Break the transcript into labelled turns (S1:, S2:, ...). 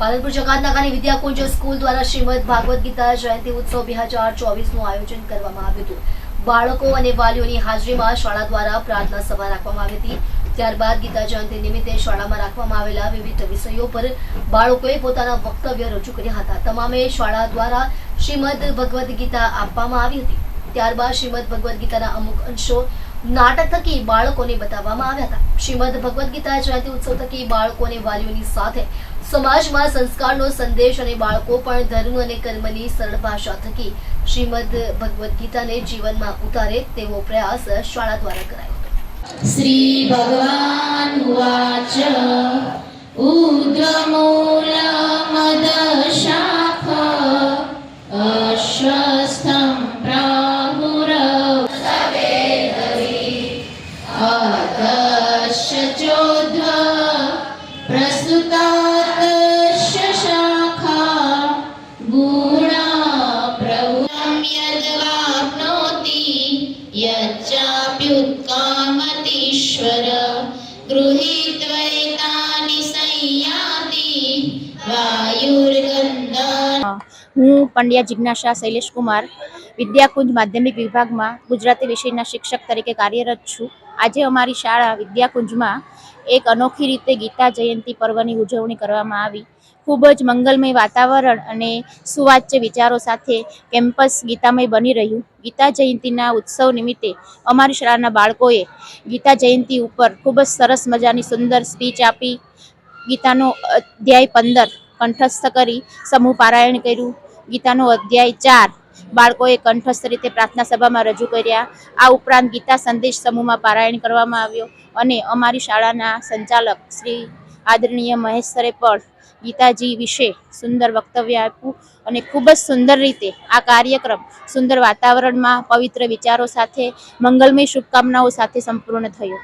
S1: Palanpur જકાતનાકાની Vidyakunj school દ્વારા શ્રીમદ ભાગવત ગીતા જયંતિ ઉત્સવ બે હજાર ચોવીસનું આયોજન કરવામાં આવ્યું હતું. બાળકો અને વાલીઓની હાજરીમાં શાળા દ્વારા પ્રાર્થના સભા રાખવામાં આવી હતી. ત્યારબાદ ગીતા જયંતિ નિમિત્તે શાળામાં રાખવામાં આવેલા વિવિધ વિષયો પર બાળકોએ પોતાના વક્તવ્ય રજૂ કર્યા હતા. તમામે શાળા દ્વારા શ્રીમદ ભગવદ્ ગીતા આપવામાં આવી હતી. ત્યારબાદ શ્રીમદ ભગવદ્ ગીતાના અમુક અંશો નાટક થકી બાળકોને બતાવવામાં આવ્યા હતા. શ્રીમદ ભગવદ્ ગીતા જયંતિ ઉત્સવ થકી બાળકો અને વાલીઓની સાથે સમાજમાં સંસ્કારનો સંદેશ અને બાળકો પણ ધર્મ અને કર્મની સરળ ભાષા થકી શ્રીમદ ભગવદ્ ગીતાને જીવનમાં ઉતારે તેવો પ્રયાસ શાળા દ્વારા કરાયો
S2: શ્રી ભગવાન વાચ ઉદ્ગમૂલ મદ શાખ અશ્વસ્થ यच्चाप्युत्कामतीश्वर गृहीत्वैतानि संयाति वायुर्गन्धा
S3: હું પંડ્યા જિજ્ઞાસા શૈલેષ કુમાર વિદ્યાકુંજ માધ્યમિક વિભાગમાં ગુજરાતી વિષયના શિક્ષક તરીકે કાર્યરત છું આજે અમારી શાળા વિદ્યાકુંજમાં એક અનોખી રીતે ગીતા જયંતિ પર્વની ઉજવણી કરવામાં આવી. ખૂબ જ મંગલમય વાતાવરણ અને સુવાચ્ય વિચારો સાથે કેમ્પસ ગીતામય બની રહ્યું. ગીતા જયંતિના ઉત્સવ નિમિત્તે અમારી શાળાના બાળકોએ ગીતા જયંતિ ઉપર ખૂબ જ સરસ મજાની સુંદર સ્પીચ આપી, ગીતાનો અધ્યાય પંદર કંઠસ્થ કરી, સમૂહ પારાયણ કર્યું. ગીતાનો અધ્યાય ચાર બાળકોએ કંઠસ્થ રીતે પ્રાર્થના સભામાં રજૂ કર્યા. આ ઉપરાંત ગીતા સંદેશ સમૂહમાં પારાયણ કરવામાં આવ્યો અને અમારી શાળાના સંચાલક શ્રી આદરણીય મહેશ સરે પણ ગીતાજી વિશે સુંદર વક્તવ્ય આપ્યું અને ખૂબ જ સુંદર રીતે આ કાર્યક્રમ સુંદર વાતાવરણમાં પવિત્ર વિચારો સાથે, મંગલમય શુભકામનાઓ સાથે સંપૂર્ણ થયો.